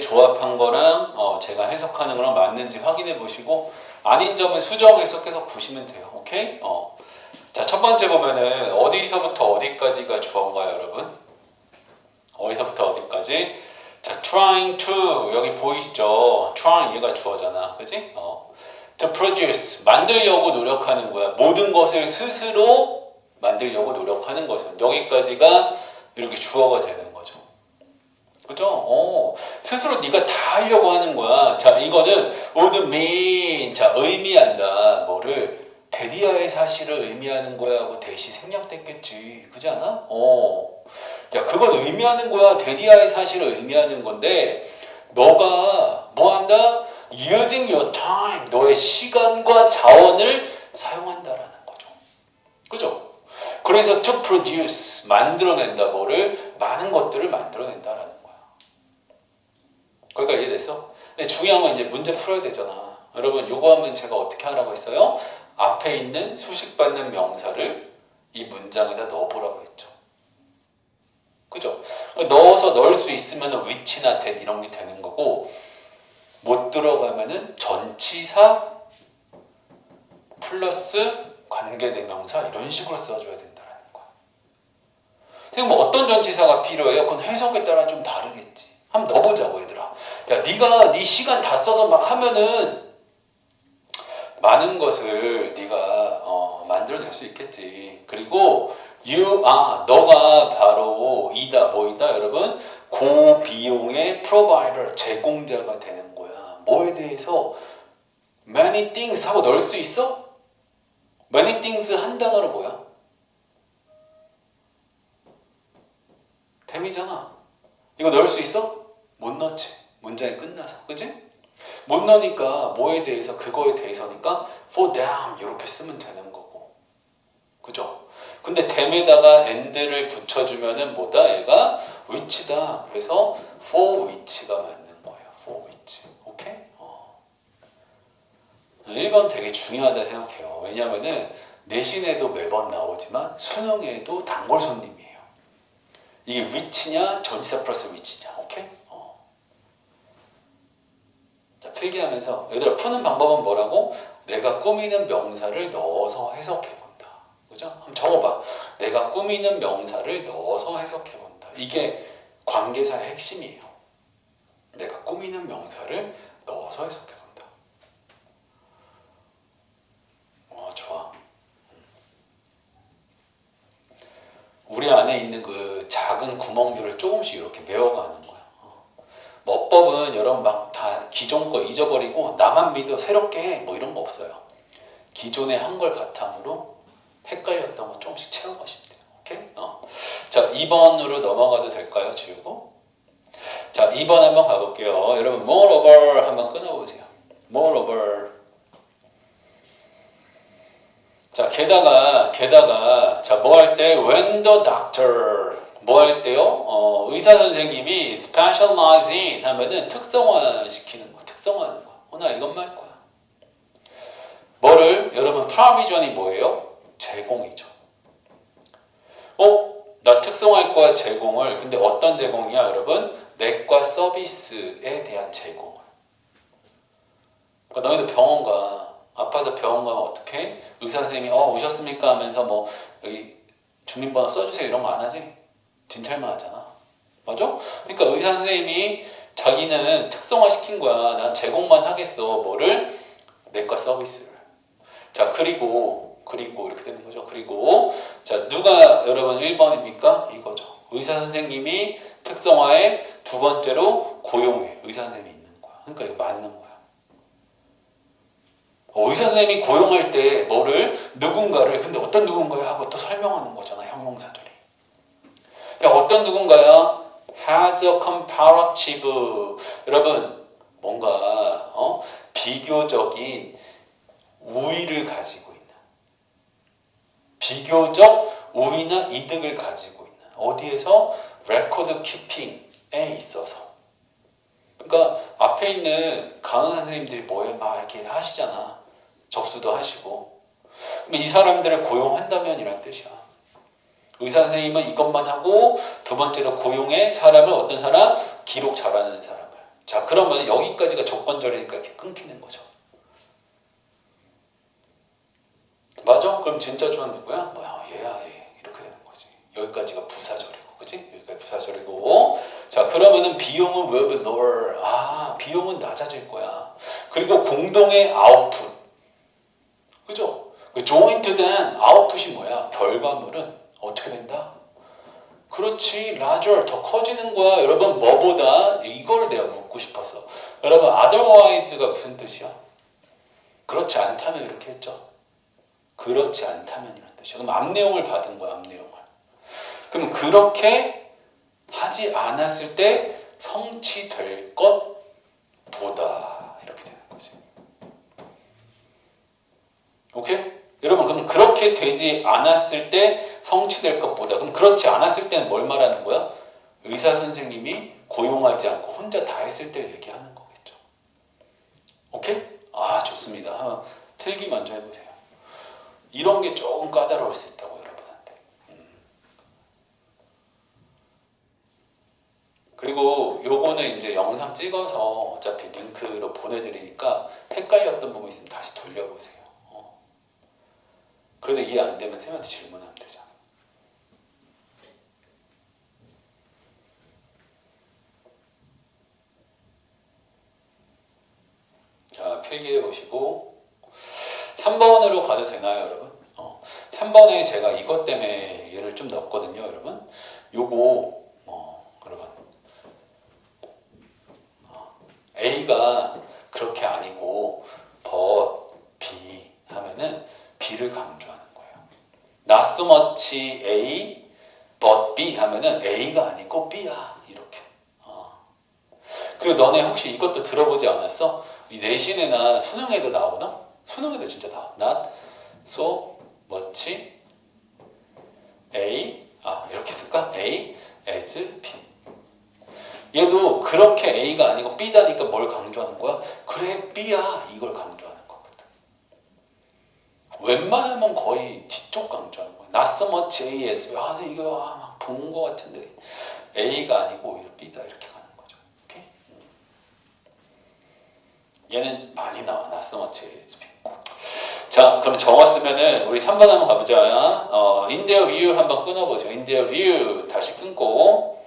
조합한 거랑 어, 제가 해석하는 거랑 맞는지 확인해 보시고 아닌 점은 수정해서 계속 보시면 돼요. 오케이? 어. 자, 첫 번째 보면은 어디서부터 어디까지가 주어인가요, 여러분? 어디서부터 어디까지? 자, trying to 여기 보이시죠? trying 얘가 주어잖아. 그지? 어. to produce 만들려고 노력하는 거야. 모든 것을 스스로 만들려고 노력하는 것은 여기까지가 이렇게 주어가 되는 거죠. 그죠? 어, 스스로 네가 다 하려고 하는 거야. 자, 이거는 would mean 자 의미한다. 뭐를 대리아의 사실을 의미하는 거야 하고 대시 생략됐겠지. 그지 않아? 어. 야, 그건 의미하는 거야. 데디아의 사실을 의미하는 건데, 너가 뭐 한다? using your time. 너의 시간과 자원을 사용한다라는 거죠. 그죠? 그래서 to produce. 만들어낸다. 뭐를? 많은 것들을 만들어낸다라는 거기까지 이해됐어? 근데 중요한 건 이제 문제 풀어야 되잖아. 여러분, 요거 하면 제가 어떻게 하라고 했어요? 앞에 있는 수식받는 명사를 이 문장에다 넣어보라고 했죠. 그죠? 넣어서 넣을 수 있으면 위치나 된 이런 게 되는 거고 못 들어가면은 전치사 플러스 관계대명사 이런 식으로 써줘야 된다는 거야. 지금 뭐 어떤 전치사가 필요해요? 그건 해석에 따라 좀 다르겠지. 한번 넣어보자고 얘들아. 야, 네가 네 시간 다 써서 막 하면은 많은 것을 네가 어, 만들어낼 수 있겠지. 그리고 you are 너가 바로 이다 뭐이다 여러분 고비용의 provider 제공자가 되는 거야. 뭐에 대해서 many things 하고 넣을 수 있어? many things 한 단어로 뭐야? 댐이잖아. 이거 넣을 수 있어? 못 넣지. 문장이 끝나서. 그지? 못 넣으니까 뭐에 대해서 그거에 대해서니까 for them 이렇게 쓰면 되는 거고. 그죠? 근데 them에다가 and를 붙여주면은 뭐다? 얘가 which다. 그래서 for which가 맞는 거예요. for which. 오케이? 어. 1번 되게 중요하다 생각해요. 왜냐면은 내신에도 매번 나오지만 수능에도 단골 손님이에요. 이게 which냐 전치사 플러스 which냐. 오케이? 어. 자, 필기하면서 얘들아 푸는 방법은 뭐라고? 내가 꾸미는 명사를 넣어서 해석해 본다. 그죠? 한번 적어봐. 내가 꾸미는 명사를 넣어서 해석해 본다. 이게 관계사의 핵심이에요. 내가 꾸미는 명사를 넣어서 해석해 본다. 어, 좋아. 우리 안에 있는 그 작은 구멍들을 조금씩 이렇게 메워가는. 뭐법은 여러분 막 다 기존 거 잊어버리고 나만 믿어 새롭게 해. 뭐 이런 거 없어요. 기존에 한 걸 바탕으로 헷갈렸던 거 조금씩 채워가시면 돼요. 오케이? 어. 자, 2번으로 넘어가도 될까요? 지우고. 자, 2번 한번 가볼게요. 여러분, moreover 한번 끊어보세요. moreover. 자, 게다가, 게다가, 자, 뭐 할 때, when the doctor, 뭐 할 때요? 어, 의사 선생님이 specialize in 하면은 특성화 시키는 거, 특성화하는 거. 어, 나 이것만 할 거야. 뭐를, 여러분, provision이 뭐예요? 제공이죠. 어? 나 특성할 거야, 제공을. 근데 어떤 제공이야, 여러분? 내과 서비스에 대한 제공을. 그러니까 너희들 병원 가. 아파서 병원 가면 어떻게? 의사 선생님이 어 오셨습니까 하면서 뭐 여기 주민번호 써주세요 이런 거 안 하지? 진찰만 하잖아. 맞아? 그러니까 의사 선생님이 자기는 특성화 시킨 거야. 난 제공만 하겠어. 뭐를? 내과 서비스를. 자 그리고 그리고 이렇게 되는 거죠. 그리고 자 누가 여러분 1번입니까? 이거죠. 의사 선생님이 특성화에 두 번째로 고용해. 의사 선생님이 있는 거야. 그러니까 이거 맞는 거야. 어, 의사 선생님이 고용할 때 뭐를 누군가를 근데 어떤 누군가야 하고 또 설명하는 거잖아 형용사 어떤 누군가야 has a comparative. 여러분 뭔가 어? 비교적인 우위를 가지고 있는 비교적 우위나 이득을 가지고 있는 어디에서? 레코드 키핑에 있어서. 그러니까 앞에 있는 강의 선생님들이 뭐에 막 이렇게 하시잖아. 접수도 하시고. 그럼 이 사람들을 고용한다면 이란 뜻이야 의사 선생님은 이것만 하고 두 번째로 고용해 사람을 어떤 사람 기록 잘하는 사람을 자, 그러면 여기까지가 조건절이니까 이렇게 끊기는 거죠. 맞아? 그럼 진짜 주어는 누구야? 뭐야, 얘야, 얘. 이렇게 되는 거지. 여기까지가 부사절이고, 그지? 여기까지 부사절이고. 자, 그러면은 비용은 will be lower. 아, 비용은 낮아질 거야. 그리고 공동의 아웃풋. 그죠? 그 joint된 아웃풋이 뭐야? 결과물은 어떻게 된다? 그렇지, larger, 더 커지는 거야. 여러분, 뭐보다? 이걸 내가 묻고 싶어서. 여러분, otherwise가 무슨 뜻이야? 그렇지 않다면 이렇게 했죠. 그렇지 않다면 이런 뜻이야. 그럼 앞내용을 받은 거야, 앞내용을. 그럼 그렇게 하지 않았을 때 성취될 것보다 이렇게 되는 거지. 오케이? 여러분 그럼 그렇게 되지 않았을 때 성취될 것보다 그럼 그렇지 않았을 때는 뭘 말하는 거야? 의사 선생님이 고용하지 않고 혼자 다 했을 때 얘기하는 거겠죠. 오케이? 아 좋습니다. 한번 필기 먼저 해보세요. 이런 게 조금 까다로울 수 있다고 여러분한테. 음. 그리고 요거는 이제 영상 찍어서 어차피 링크로 보내드리니까 헷갈렸던 부분 있으면 다시 돌려보세요. 어. 그래도 이해 안 되면 쌤한테 질문하면 되잖아. 자, 필기해 보시고 3번으로 가도 되나요, 여러분? 어, 3번에 제가 이것 때문에 얘를 좀 넣었거든요, 여러분. 요거 어, 여러분 어, A가 그렇게 아니고 but B 하면은 B를 거예요. Not so much A but B 하면은 A가 아니고 B야 이렇게. 어. 그리고 너네 혹시 이것도 들어보지 않았어? 이 내신에나 수능에도 나오나? 수능에도 진짜 나와. Not so much A 아 이렇게 쓸까? A as B. 얘도 그렇게 A가 아니고 B다니까 뭘 강조하는 거야? 그래 B야 이걸 강조하는. 웬만하면 거의 뒤쪽 강조하는 거야. Not so much. 아 이거 아, 막본 거 같은데 A가 아니고 B다 이렇게 가는 거죠. 오케이? 얘는 많이 나와. Not so much. 자, 그럼 적었으면은 우리 3번 한번 가보자. 어, in their view 한번 끊어보세요. in their view 다시 끊고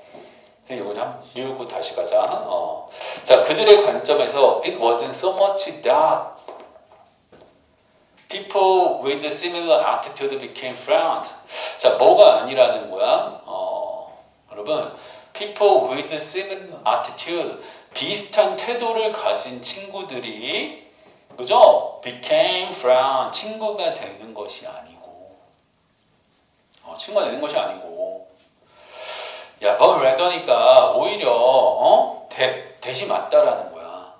이거 한 류고 다시 가자. 어. 자, 그들의 관점에서 it wasn't so much that people with similar attitude became friends. 자, 뭐가 아니라는 거야? 어, 여러분, people with similar attitude 비슷한 태도를 가진 친구들이 그죠? became friend 친구가 되는 것이 아니고 어, 친구가 되는 것이 아니고 야, 법 레더니까 오히려 어? 대, 대시 맞다라는 거야.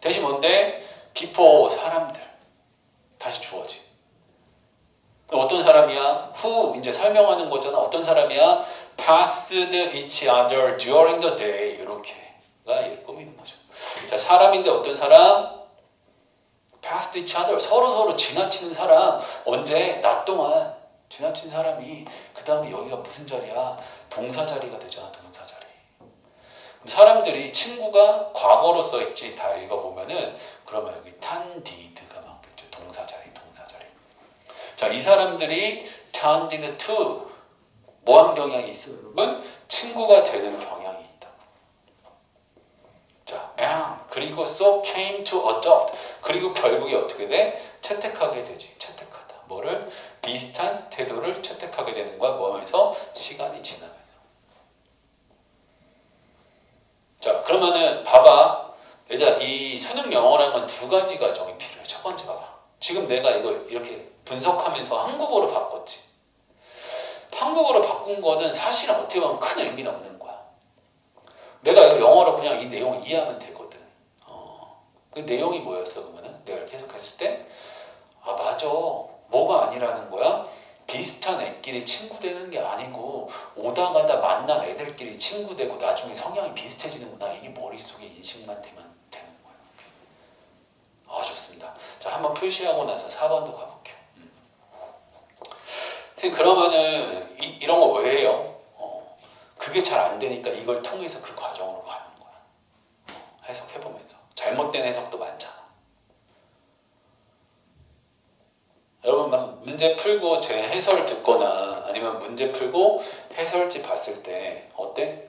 대시 뭔데? 비포 사람들 다시 주어지. 어떤 사람이야? 후 이제 설명하는 거잖아. 어떤 사람이야? passed each other during the day 이렇게가 꾸미는 거죠. 자, 사람인데 어떤 사람? passed each other 서로 서로 지나치는 사람 언제 낮 동안 지나친 사람이 그 다음에 여기가 무슨 자리야? 동사 자리가 되잖아 동사 자리. 사람들이 친구가 과거로 써 있지 다 읽어보면은 그러면 여기 did가 맞겠죠 동사 자리 동사 자리. 자 이 사람들이 tan did to 뭐한 경향이 여러분? 친구가 되는 경향이 있다. 자 and 그리고 so came to adopt 그리고 결국에 어떻게 돼? 채택하게 되지 채택하다. 뭐를? 비슷한 태도를 채택하게 되는 거야. 뭐 하면서? 시간이 지나면서. 자, 그러면은 봐봐. 얘들아, 이 수능 영어라는 건 두 가지 과정이 필요해. 첫 번째 봐봐. 지금 내가 이걸 이렇게 분석하면서 한국어로 바꿨지. 한국어로 바꾼 거는 사실은 어떻게 보면 큰 의미는 없는 거야. 내가 이거 영어로 그냥 이 내용을 이해하면 되거든. 어. 그 내용이 뭐였어, 그러면은? 내가 이렇게 해석했을 때, 아, 맞아. 뭐가 아니라는 거야? 비슷한 애끼리 친구 되는 게 아니고 오다 가다 만난 애들끼리 친구 되고 나중에 성향이 비슷해지는구나 이게 머릿속에 인식만 되면 되는 거예요. 아 좋습니다. 자 한번 표시하고 나서 4번도 가볼게요. 음. 그러면은 이, 이런 거 왜 해요? 어, 그게 잘 안 되니까 이걸 통해서 그 과정으로 가는 거야. 해석해보면서 잘못된 해석도 많잖아. 여러분 막 문제 풀고 제 해설 듣거나 아니면 문제 풀고 해설지 봤을 때 어때?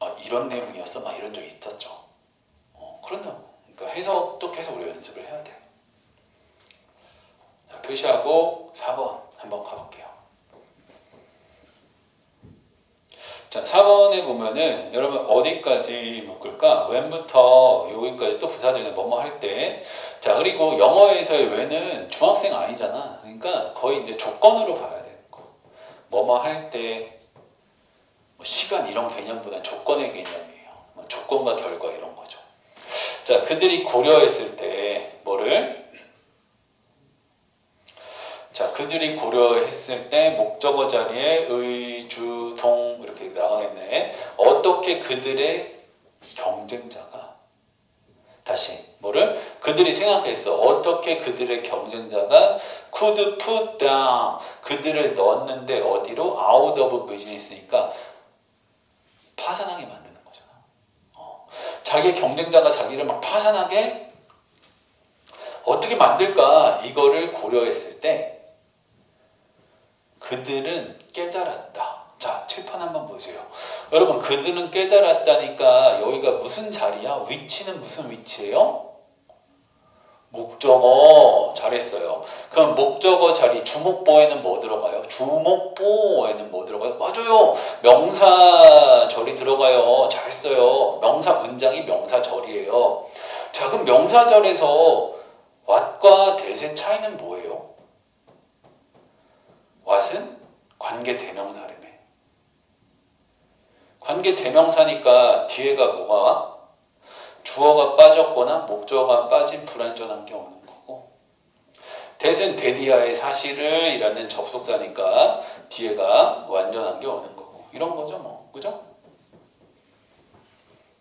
아 이런 내용이었어? 막 이런 적 있었죠. 어, 그런다고. 그러니까 해석도 계속 우리 연습을 해야 돼. 자, 표시하고 4번 한번 가볼게요. 자, 4번에 보면은 여러분 어디까지 묶을까? when부터 여기까지 또 부사절에 뭐뭐 할 때. 자, 그리고 영어에서의 when은 중학생 아니잖아. 그러니까 거의 이제 조건으로 봐야 되는 거. 뭐뭐 할 때, 뭐 시간 이런 개념보다 조건의 개념이에요. 뭐 조건과 결과 이런 거죠. 자, 그들이 고려했을 때 뭐를? 자, 그들이 고려했을 때 목적어 자리에 의, 주, 동 이렇게 나가겠네. 어떻게 그들의 경쟁자가 다시 뭐를 그들이 생각했어. 어떻게 그들의 경쟁자가 could put down 그들을 넣었는데 어디로 out of business니까 파산하게 만드는 거잖아. 어. 자기 경쟁자가 자기를 막 파산하게 어떻게 만들까 이거를 고려했을 때 그들은 깨달았다. 자, 칠판 한번 보세요. 여러분, 그들은 깨달았다니까 여기가 무슨 자리야? 위치는 무슨 위치예요? 목적어 잘했어요. 그럼 목적어 자리 주목보에는 뭐 들어가요? 주목보에는 뭐 들어가요? 맞아요. 명사 절이 들어가요. 잘했어요. 명사 문장이 명사 절이에요. 자, 그럼 명사 절에서 what과 that의 차이는 뭐예요? What은 관계 대명사라며. 관계 대명사니까 뒤에가 뭐가 와? 주어가 빠졌거나 목적어가 빠진 불완전한 게 오는 거고 that은 데디아의 사실을 이라는 접속사니까 뒤에가 완전한 게 오는 거고 이런 거죠 뭐 그죠?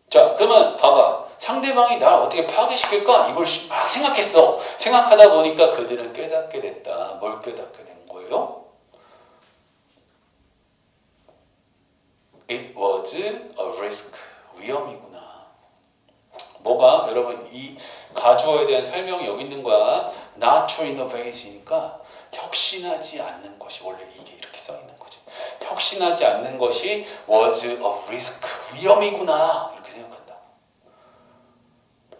자 그러면 봐봐 상대방이 나를 어떻게 파괴시킬까 이걸 막 생각했어 생각하다 보니까 그들은 깨닫게 됐다 뭘 깨닫게 된 거예요? It was a risk. 위험이구나. 뭐가 여러분 이 가주어에 대한 설명이 여기 있는 거야. Not to innovate니까 혁신하지 않는 것이 원래 이게 이렇게 써 있는 거지. 혁신하지 않는 것이 was a risk. 위험이구나 이렇게 생각한다.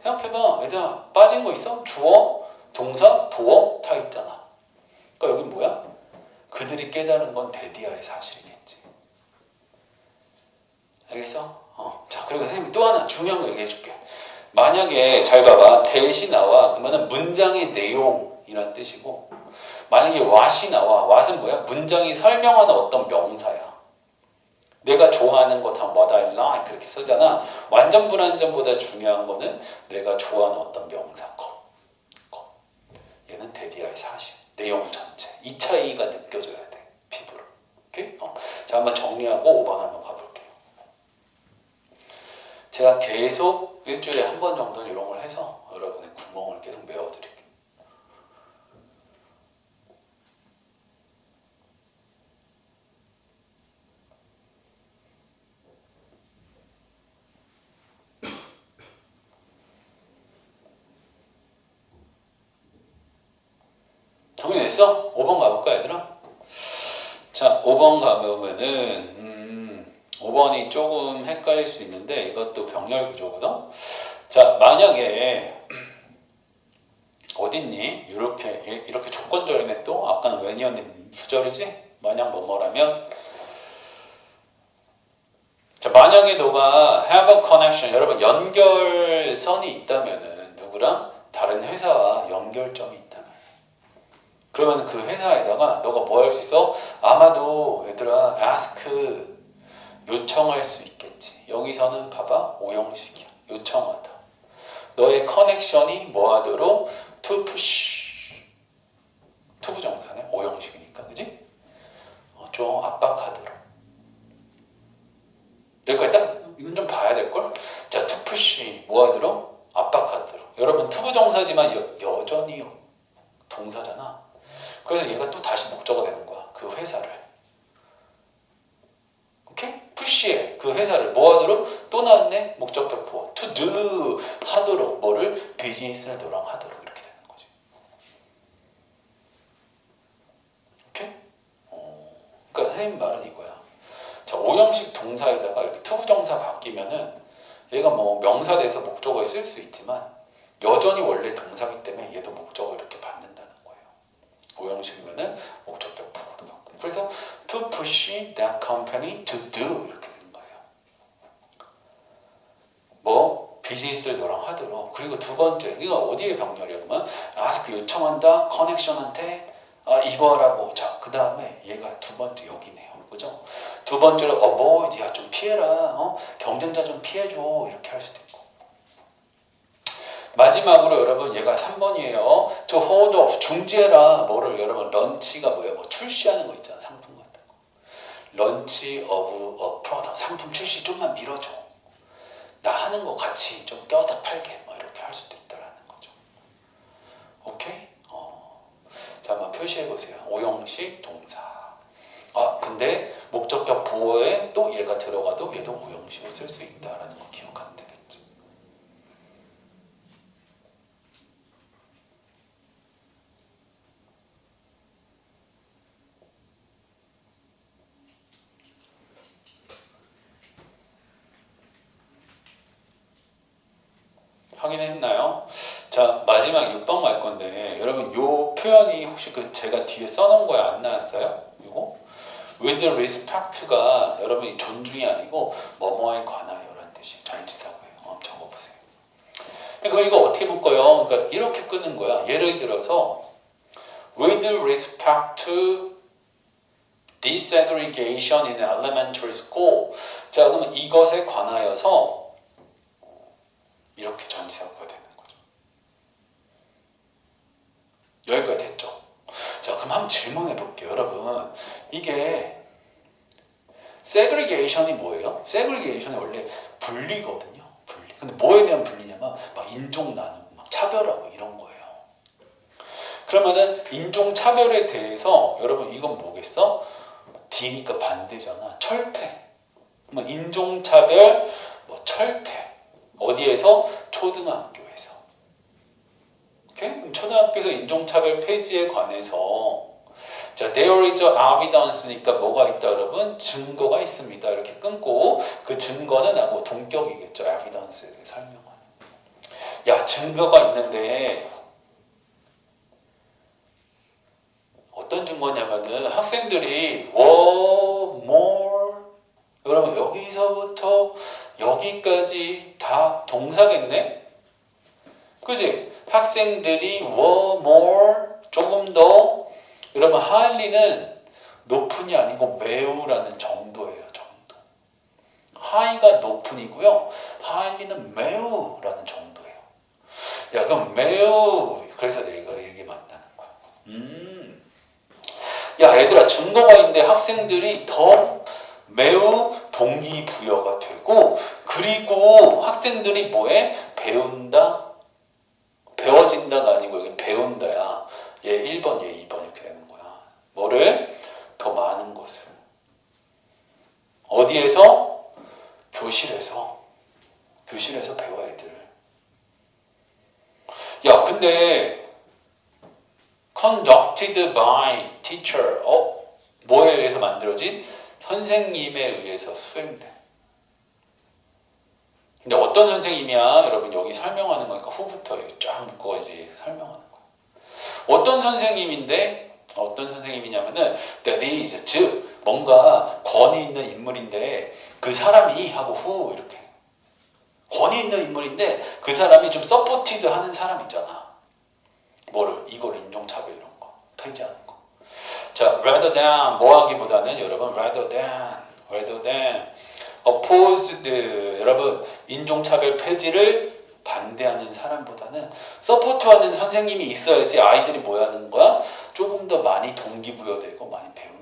생각해봐, 얘들아 빠진 거 있어? 주어, 동사, 보어 다 있잖아. 그러니까 여기 뭐야? 그들이 깨달은 건 데디아의 사실이겠지. 알겠어? 어. 자, 그리고 선생님 또 하나 중요한 거 얘기해 줄게. 만약에 잘 봐봐. 대시 나와. 그러면은 문장의 내용이란 뜻이고 만약에 what이 나와. what은 뭐야? 문장이 설명하는 어떤 명사야. 내가 좋아하는 것 하면 what I like 그렇게 쓰잖아. 완전 불완전보다 중요한 거는 내가 좋아하는 어떤 명사 것. 것. 얘는 데디아의 사실. 내용 전체. 이 차이가 느껴져야 돼. 피부로. 오케이? 어. 자, 한번 정리하고 5번 한번 가볼게요. 제가 계속 일주일에 한 번 정도 이런 걸 해서 여러분의 구멍을 계속 메워드릴게요. 정리됐어? 5번 가볼까 얘들아? 자 5번 가보면은 음, 5번이 조금 헷갈릴 수 있는데 이것도 병렬 구조거든. 자 만약에 어딨니? 이렇게 이렇게 조건절이네 또 아까는 웬이었니 부절이지? 만약 뭐뭐라면 자 만약에 너가 have a connection 여러분 연결선이 있다면은 누구랑 다른 회사와 연결점이 있다면 그러면 그 회사에다가 너가 뭐 할 수 있어? 아마도 얘들아 ask 요청할 수 있겠지. 여기서는 봐봐 오형식이야. 요청하다. 너의 커넥션이 뭐하도록 to push to 부정사네 오형식이니까 그지? 어, 좀 압박하도록. 여기까지 딱 이건 좀 봐야 될 걸. 자 to push 뭐하도록 압박하도록. 여러분 to 부정사지만 여, 여전히 동사잖아. 그래서 얘가 또 다시 목적어 되는 거야. 그 회사를. 푸시해 그 회사를 뭐하도록 또 나왔네 목적격 보어 to do 비즈니스를 너랑 하도록 이렇게 되는 거지. 오케이? 어, 그러니까 선생님 말은 이거야. 자, 오형식 동사에다가 이렇게 투부정사 바뀌면은 얘가 뭐 명사돼서 목적어에 쓸 수 있지만 여전히 원래 동사기 때문에 얘도 목적어 이렇게 받는다는 거예요. 오형식이면은 부호도 받고. 그래서 to push that company to do 이렇게 되는 거예요. 뭐 비즈니스를 너랑 하도록. 그리고 두 번째 이거 어디에 병렬이야 그러면? 아스크 요청한다? 커넥션한테? 아 이거라고. 자그 다음에 얘가 두 번째 여기네요. 그죠? 두 번째로 avoid 야좀 피해라. 어? 경쟁자 좀 피해줘. 이렇게 할 수도 있고. 마지막으로 여러분 얘가 3번이에요. to hold off 중지해라. 뭐를 여러분 런치가 뭐예요? 뭐 출시하는 거 있잖아 상품 같은 거 런치 of a product 상품 출시 좀만 밀어줘 나 하는 거 같이 좀 껴다 팔게 뭐 이렇게 할 수도 있다라는 거죠. 오케이? 어. 자 한번 표시해 보세요. 오형식 동사. 아 근데 목적격 보어에 또 얘가 들어가도 얘도 오형식을 쓸 수 있다라는 거 기억하면 되겠지. 확인했나요? 자 마지막 6번 갈 건데 여러분 요 표현이 혹시 그 제가 뒤에 써놓은 거에 안 나왔어요? 이거 with respect가 여러분이 존중이 아니고 뭐뭐에 관하여 라는 뜻이 전치사고예요. 한번 적어보세요. 그럼 이거 어떻게 볼까요? 그러니까 이렇게 끄는 거야. 예를 들어서 with respect to desegregation in elementary school. 자 그러면 이것에 관하여서 이렇게 전치사구가 되는 거죠. 여기까지 됐죠? 자, 그럼 한번 질문해 볼게요. 여러분, 이게 segregation이 뭐예요? segregation이 원래 분리거든요. 분리. 근데 뭐에 대한 분리냐면 막 인종 나누고 막 차별하고 이런 거예요. 그러면은 인종 차별에 대해서 여러분 이건 뭐겠어? D니까 반대잖아. 철폐. 뭐 인종 차별, 뭐 철폐. 어디에서? 그럼 초등학교에서 인종차별 폐지에 관해서 자, there is evidence니까 뭐가 있다 여러분? 증거가 있습니다. 이렇게 끊고 그 증거는 하고 동격이겠죠. evidence에 대해 설명하는. 야, 증거가 있는데 어떤 증거냐면은 학생들이 were more 여러분 여기서부터 여기까지 다 동사겠네? 그지? 학생들이 were more 조금 더 여러분 highly는 높은이 아니고 매우라는 정도예요 정도 high가 높은이고요 highly는 매우라는 정도예요 야 그럼 매우 그래서 내가 이렇게 만나는 거야 음. 야 얘들아 증거가 있는데 학생들이 더 매우 동기부여가 되고 그리고 학생들이 뭐해? 배운다? 배워진다가 아니고 여기 배운다야. 얘 1번, 얘 2번 이렇게 되는 거야. 뭐를? 더 많은 것을. 어디에서? 교실에서. 교실에서 배워 애들. 야 근데 conducted by teacher 어? 뭐에 의해서 만들어진? 선생님에 의해서 수행돼. 근데 어떤 선생님이야? 여러분 여기 설명하는 거니까 후부터 쫙 묶어가지고 설명하는 거야. 어떤 선생님인데 어떤 선생님이냐면은 that is 즉 뭔가 권위 있는 인물인데 그 사람이 하고 후 이렇게 권위 있는 인물인데 그 사람이 좀 서포티드 하는 사람 있잖아. 뭐를 이걸 인종차별 이런 거 거. 자, rather than 뭐 하기보다는 여러분 rather than rather than opposed 여러분 인종차별 폐지를 반대하는 사람보다는 서포트하는 선생님이 있어야지 아이들이 뭐 하는 거야? 조금 더 많이 동기부여되고 많이 배우